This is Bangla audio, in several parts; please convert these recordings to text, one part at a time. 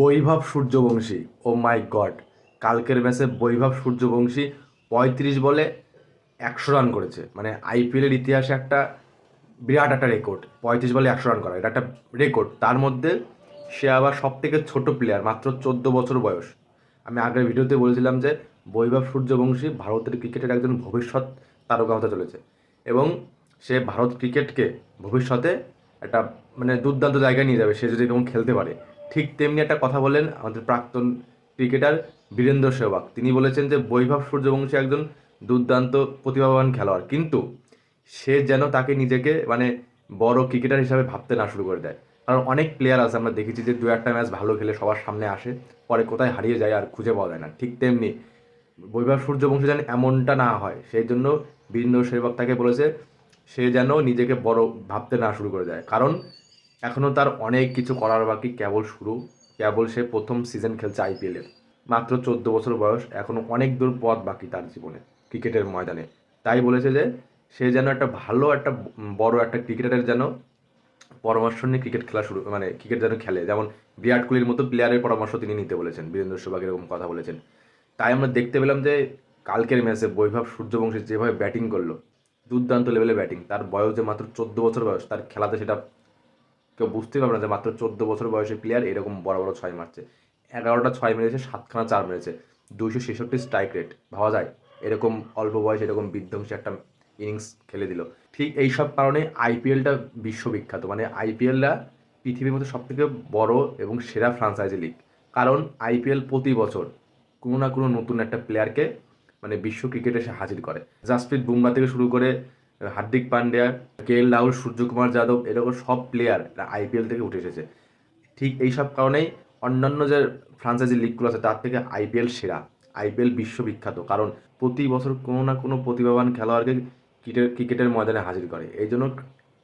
বৈভব সূর্যবংশী। ও মাই গড, কালকের ম্যাচে বৈভব সূর্যবংশী পঁয়ত্রিশ বলে একশো রান করেছে। মানে আইপিএলের ইতিহাসে একটা বিরাট একটা রেকর্ড, পঁয়ত্রিশ বলে একশো রান করা। এটা একটা রেকর্ড। তার মধ্যে সে আবার সব থেকে ছোট প্লেয়ার মাত্র চোদ্দ বছর বয়স। আমি আগের ভিডিওতে বলেছিলাম যে বৈভব সূর্যবংশী ভারতের ক্রিকেটের একজন ভবিষ্যৎ তারকা হতে চলেছে। এবং সে ভারত ক্রিকেটকে ভবিষ্যতে একটা মানে দুর্দান্ত জায়গায় নিয়ে যাবে। সে যদি এরকম খেলতে পারে। ঠিক তেমনি একটা কথা বলেন আমাদের প্রাক্তন ক্রিকেটার বীরেন্দ্র সেহবাগ। তিনি বলেছেন যে, বৈভব সূর্যবংশী একজন দুর্দান্ত প্রতিভাবান খেলোয়াড়। কিন্তু সে যেন তাকে নিজেকে মানে বড় ক্রিকেটার হিসাবে ভাবতে না শুরু করে দেয়। কারণ অনেক প্লেয়ার আছে, আমরা দেখেছি যে দু একটা ম্যাচ ভালো খেলে সবার সামনে আসে, পরে কোথায় হারিয়ে যায় আর খুঁজে পাওয়া যায় না। ঠিক তেমনি বৈভব সূর্যবংশী যেন এমনটা না হয়, সেই জন্য বীরেন্দ্র সেহবাগ তাকে বলেছে, সে যেন নিজেকে বড় ভাবতে না শুরু করে দেয়। কারণ এখনও তার অনেক কিছু করার বাকি কেবল শুরু। কেবল সে প্রথম সিজন খেলছে আইপিএলের মাত্র চোদ্দ বছর বয়স এখনও অনেক দূর পথ বাকি তার জীবনে, ক্রিকেটের ময়দানে। তাই বলেছে যে, সে যেন একটা ভালো একটা বড় একটা ক্রিকেটারের যেন পরামর্শ নিয়ে ক্রিকেট খেলা শুরু মানে ক্রিকেট যেন খেলে। যেমন বিরাট কোহলির মতো প্লেয়ারের পরামর্শ তিনি নিতে বলেছেন, বীরেন্দ্র সেহবাগ এরকম কথা বলেছেন। তাই আমরা দেখতে পেলাম যে, কালকের ম্যাচে বৈভব সূর্যবংশী যেভাবে ব্যাটিং করল, দুর্দান্ত লেভেলে ব্যাটিং তার বয়স যে মাত্র চোদ্দ বছর বয়স, তার খেলাতে সেটা কেউ বুঝতেই পারবে না যে মাত্র চোদ্দ বছর বয়সী প্লেয়ার এরকম বড় বড় ছয় মারছে। এগারোটা ছয় মেরেছে, সাতখানা চার মেরেছে। দুইশো ছেষট্টি স্ট্রাইক রেট ভাবা যায়? এরকম অল্প বয়সে এরকম বিধ্বংসী একটা ইনিংস খেলে দিল। ঠিক এই সব কারণে আইপিএলটা বিশ্ববিখ্যাত। মানে আইপিএলটা পৃথিবীর মধ্যে সব থেকে বড় এবং সেরা ফ্রাঞ্চাইজি লিগ কারণ আইপিএল প্রতি বছর কোনো না কোনো নতুন একটা প্লেয়ারকে মানে বিশ্ব ক্রিকেটে এসে হাজির করে। জাসপ্রীত বুমরা থেকে শুরু করে হার্দিক পান্ডিয়া কে এল রাহুল, সূর্যকুমার যাদব এরকম সব প্লেয়ার আইপিএল থেকে উঠে এসেছে। ঠিক এই সব কারণেই অন্যান্য যে ফ্রাঞ্চাইজি লিগগুলো আছে, তার থেকে আইপিএল সেরা আইপিএল বিশ্ববিখ্যাত। কারণ প্রতি বছর কোনো না কোনো প্রতিভাবান খেলোয়াড়কে ক্রিকেট ক্রিকেটের ময়দানে হাজির করে। এই জন্য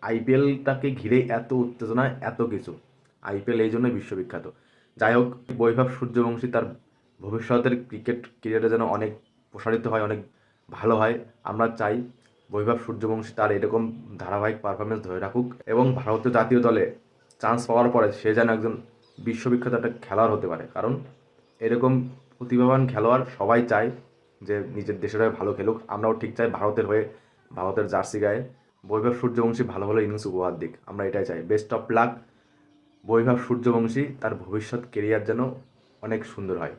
আইপিএলটাকে ঘিরে এত উত্তেজনা, এত কিছু। আইপিএল এই জন্যই বিশ্ববিখ্যাত। যাই হোক, বৈভব সূর্যবংশী তার ভবিষ্যতের ক্রিকেট, ক্রিকেটে যেন অনেক প্রসারিত হয়, অনেক ভালো হয়, আমরা চাই বৈভব সূর্যবংশী তার এরকম ধারাবাহিক পারফরমেন্স ধরে রাখুক এবং ভারতীয় জাতীয় দলে চান্স পাওয়ার পরে সে যেন একজন বিশ্ববিখ্যাত একটা খেলোয়াড় হতে পারে। কারণ এরকম প্রতিভাবান খেলোয়াড় সবাই চায় যে নিজের দেশের হয়ে ভালো খেলুক। আমরাও ঠিক চাই ভারতের হয়ে ভারতের জার্সি গায়ে। বৈভব সূর্যবংশী ভালো ভালো ইনিংস উপহার দিক। আমরা এটাই চাই। Best of luck Vaibhav Suryavanshi তার ভবিষ্যৎ কেরিয়ার যেন অনেক সুন্দর হয়।